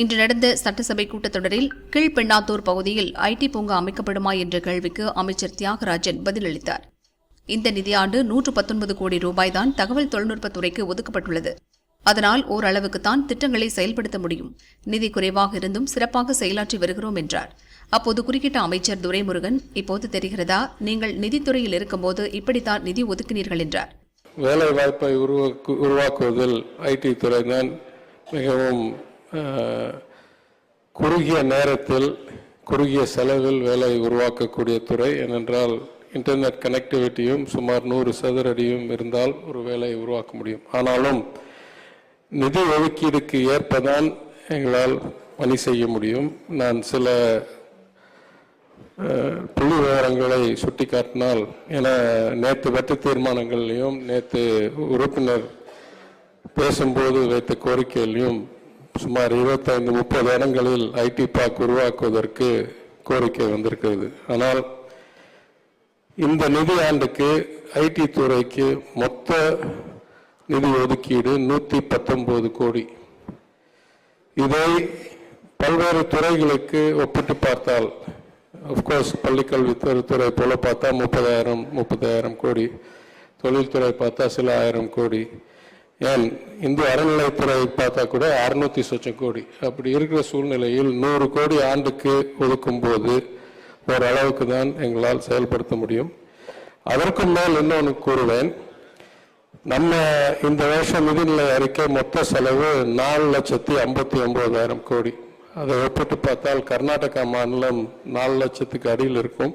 இன்று நடந்த சட்டசபை கூட்டத்தொடரில் கீழ்பெண்ணாத்தூர் பகுதியில் ஐடி பூங்கா அமைக்கப்படுமா என்ற கேள்விக்கு அமைச்சர் தியாகராஜன் பதிலளித்தார். இந்த நிதியாண்டு நூற்று பத்தொன்பது கோடி ரூபாய்தான் தகவல் தொழில்நுட்பத்துறைக்கு ஒதுக்கப்பட்டுள்ளது. அதனால் ஓரளவுக்குத்தான் திட்டங்களை செயல்படுத்த முடியும். நிதி குறைவாக இருந்தும் சிறப்பாக செயலாற்றி வருகிறோம் என்றார். அப்போது குறுக்கிட்ட அமைச்சர் துரைமுருகன் இப்போது தெரிகிறதா? நீங்கள் நிதித்துறையில் இருக்கும்போது இப்படித்தான் நிதி ஒதுக்கினீர்கள் என்றார். வேலை வாய்ப்பை உருவாக்குவதில் ஐடி துறை தான் மிகவும் குறுகிய நேரத்தில் குறுகிய செலவில் வேலை உருவாக்கக்கூடிய துறை ஏனென்றால் இன்டர்நெட் கனெக்டிவிட்டியும் சுமார் நூறு சதுரடியும் இருந்தால் ஒரு வேலையை உருவாக்க முடியும். ஆனாலும் நிதி ஒதுக்கீடுக்கு ஏற்பதான் எங்களால் பணி செய்ய முடியும். நான் சில புள்ளி விவரங்களை சுட்டிக்காட்டினால் என நேற்று வெட்டு தீர்மானங்கள்லையும் நேற்று உறுப்பினர் பேசும்போது வைத்த கோரிக்கையிலையும் சுமார் இருபத்தைந்து முப்பது இடங்களில் ஐடி பார்க் உருவாக்குவதற்கு கோரிக்கை வந்திருக்கிறது. ஆனால் இந்த நிதி ஆண்டுக்கு ஐடி துறைக்கு மொத்த நிதி ஒதுக்கீடு நூற்றி பத்தொம்போது கோடி. இதை பல்வேறு துறைகளுக்கு ஒப்பிட்டு பார்த்தால் அஃப்கோர்ஸ் பள்ளிக்கல்வித்துறை போல பார்த்தா முப்பதாயிரம் முப்பதாயிரம் கோடி. தொழில்துறை பார்த்தா சில ஆயிரம் கோடி. ஏன் இந்து அறநிலைத்துறை பார்த்தா கூட அறுநூத்தி சொச்சம் கோடி. அப்படி இருக்கிற சூழ்நிலையில் நூறு கோடி ஆண்டுக்கு ஒதுக்கும் போது ஓரளவுக்கு தான் எங்களால் செயல்படுத்த முடியும். அதற்கும் மேல் இன்னொன்று கூறுவேன். நம்ம இந்த வருஷம் நிதிநிலை அறிக்கை மொத்த செலவு நாலு லட்சத்தி ஐம்பத்தி ஒன்பதாயிரம் கோடி. அதை ஒப்பிட்டு பார்த்தால் கர்நாடகா மாநிலம் நாலு லட்சத்துக்கு அடியில் இருக்கும்.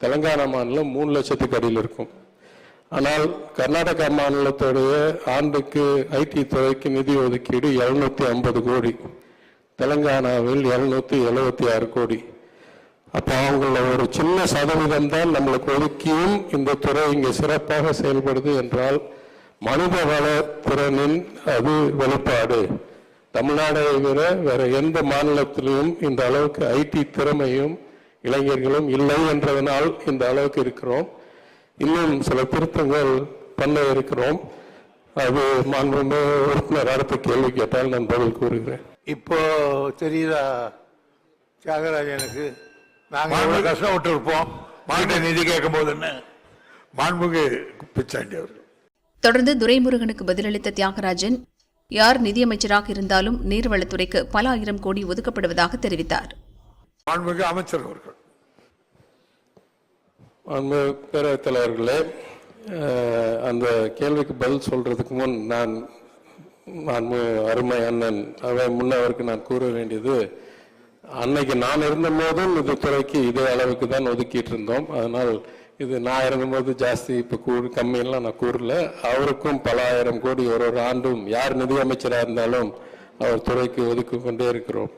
தெலங்கானா மாநிலம் மூணு லட்சத்துக்கு அடியில் இருக்கும். ஆனால் கர்நாடகா மாநிலத்துடைய ஆண்டுக்கு ஐடி துறைக்கு நிதி ஒதுக்கீடு எழுநூத்தி ஐம்பது கோடி. தெலங்கானாவில் எழுநூத்தி எழுபத்தி ஆறு கோடி. அப்போ அவங்கள ஒரு சின்ன சதவீதம் தான் நம்மளுக்கு ஒதுக்கியும் இந்த துறை இங்கே சிறப்பாக செயல்படுது என்றால் மனிதவள திறனின் அது வெளிப்பாடு. தமிழ்நாடை விட வேற எந்த மாநிலத்திலும் இந்த அளவுக்கு ஐடி திறமையும் இளைஞர்களும் இல்லை என்றதனால் இந்த அளவுக்கு இருக்கிறோம். இன்னும் சில திருத்தங்கள் பண்ண இருக்கிறோம். அது மாண்புமிகு உறுப்பினர் அடுத்த கேள்வி கேட்டால் நான் பதில் கூறுகிறேன். இப்போ தெரியுதா தியாகராஜனுக்கு நாங்க எவ்வளவு கஷ்டப்பட்டு இருப்போம். மாநில நிதி கேட்கும் போதுன்னு மாண்புக்கு பிச்சாண்டி அவர் தொடர்ந்து துரைமுருகனுக்கு பதிலளித்த தியாகராஜன் யார் நிதியமைச்சராக இருந்தாலும் நீர்வளத்துறைக்கு பல ஆயிரம் கோடி ஒதுக்கப்படுவதாக தெரிவித்தார். மாண்புக்கு அமைச்சர் அவர்கள். அன்பு பேரவைத் தலைவர்களே அந்த கேள்விக்கு பதில் சொல்றதுக்கு முன் நான் அன்பு அருமை அண்ணன் அவன் முன்னவருக்கு நான் கூற வேண்டியது அன்னைக்கு நான் இருந்த போதும் இது துறைக்கு இதே அளவுக்கு தான் ஒதுக்கிட்டு இருந்தோம். அதனால் இது நான் இருந்தபோது ஜாஸ்தி இப்போ கூறு கம்மியெல்லாம் நான் கூறல. அவருக்கும் பல ஆயிரம் கோடி ஒரு ஒரு ஆண்டும் யார் நிதியமைச்சராக இருந்தாலும் அவர் துறைக்கு ஒதுக்கி கொண்டே இருக்கிறோம்.